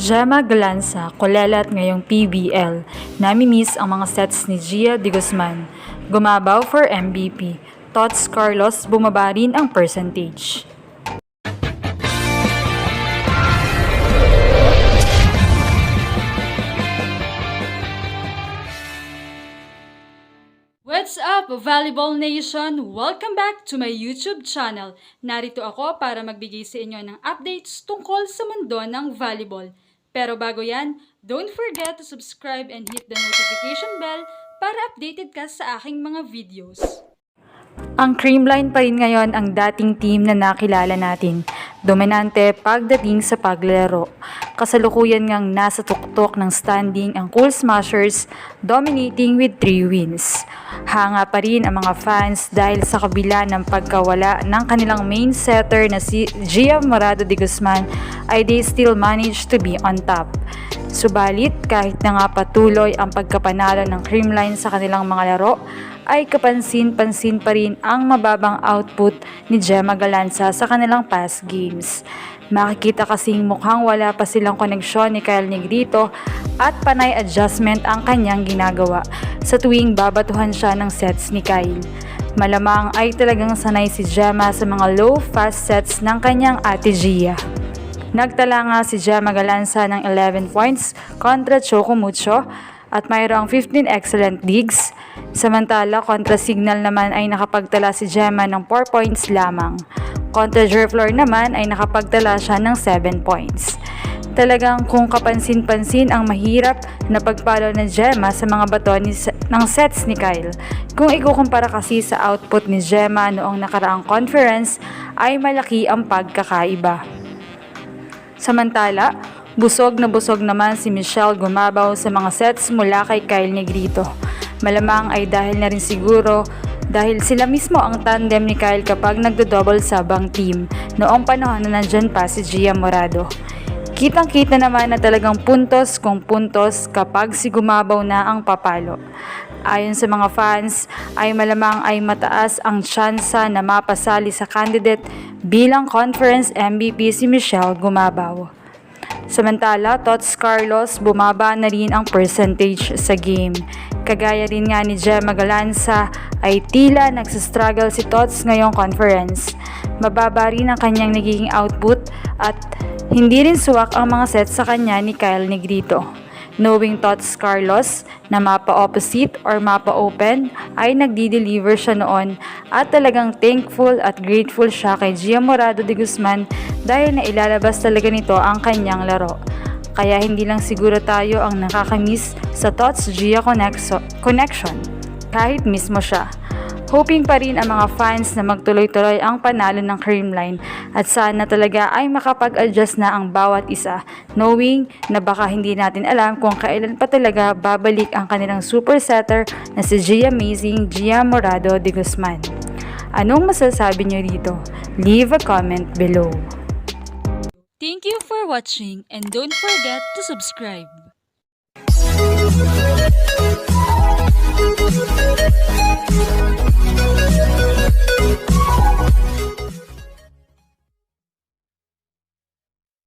Gemma Galanza, kulelat ngayong PBL. Nami-miss ang mga sets ni Gia de Guzman. Gumabaw for MVP. Tots Carlos, bumaba rin ang percentage. What's up, Volleyball Nation? Welcome back to my YouTube channel. Narito ako para magbigay sa inyo ng updates tungkol sa mundo ng volleyball. Pero bago yan, don't forget to subscribe and hit the notification bell para updated ka sa aking mga videos. Ang Creamline pa rin ngayon ang dating team na nakilala natin. Dominante pagdating sa paglalaro. Kasalukuyan ngang nasa tuktok ng standing ang Cool Smashers, dominating with 3 wins. Hanga pa rin ang mga fans dahil sa kabila ng pagkawala ng kanilang main setter na si Gia Morado de Guzman ay they still managed to be on top. Subalit, kahit na nga patuloy ang pagkapanalo ng Creamline sa kanilang mga laro, ay kapansin-pansin pa rin ang mababang output ni Gemma Galanza sa kanilang past games. Makikita kasing mukhang wala pa silang koneksyon ni Kyle Negrito at panay adjustment ang kanyang ginagawa sa tuwing babatuhan siya ng sets ni Kyle. Malamang ay talagang sanay si Gemma sa mga low fast sets ng kanyang ate Gia. Nagtala nga si Gemma Galanza ng 11 points kontra Choco Mucho at mayroong 15 excellent digs. Samantala, kontra Signal naman ay nakapagtala si Gemma ng 4 points lamang. Kontra Jerflor naman ay nakapagtala siya ng 7 points. Talagang kung kapansin-pansin ang mahirap na pagpalo ng Gemma sa mga bato ni, ng sets ni Kyle. Kung ikukumpara kasi sa output ni Gemma noong nakaraang conference ay malaki ang pagkakaiba. Samantala, busog na busog naman si Michelle Gumabaw sa mga sets mula kay Kyle Negrito. Malamang ay dahil na rin siguro dahil sila mismo ang tandem ni Kyle kapag nagdo-double sabang team noong panahon na nandyan pa si Gia Morado. Kitang-kita naman na talagang puntos kung puntos kapag si Gumabaw na ang papalo. Ayon sa mga fans, ay malamang ay mataas ang tsansa na mapasali sa candidate bilang conference MVP si Michelle Gumabaw. Samantala, Tots Carlos bumaba na rin ang percentage sa game. Kagaya rin nga ni Gemma Galanza ay tila nagsastruggle si Tots ngayong conference. Mababa rin ang kanyang nagiging output at hindi rin suwak ang mga sets sa kanya ni Kyle Negrito. Knowing Tots Carlos na mapa opposite or mapa open ay nagdi-deliver siya noon at talagang thankful at grateful siya kay Gia Morado de Guzman dahil na ilalabas talaga nito ang kanyang laro. Kaya hindi lang siguro tayo ang nakakamiss sa Tots Gia Connection kahit mismo siya. Hoping pa rin ang mga fans na magtuloy-tuloy ang panalo ng Creamline at sana talaga ay makapag-adjust na ang bawat isa knowing na baka hindi natin alam kung kailan pa talaga babalik ang kanilang super setter na si Gia Amazing Gia Morado de Guzman. Anong masasabi niyo dito? Leave a comment below. Thank you for watching and don't forget to subscribe.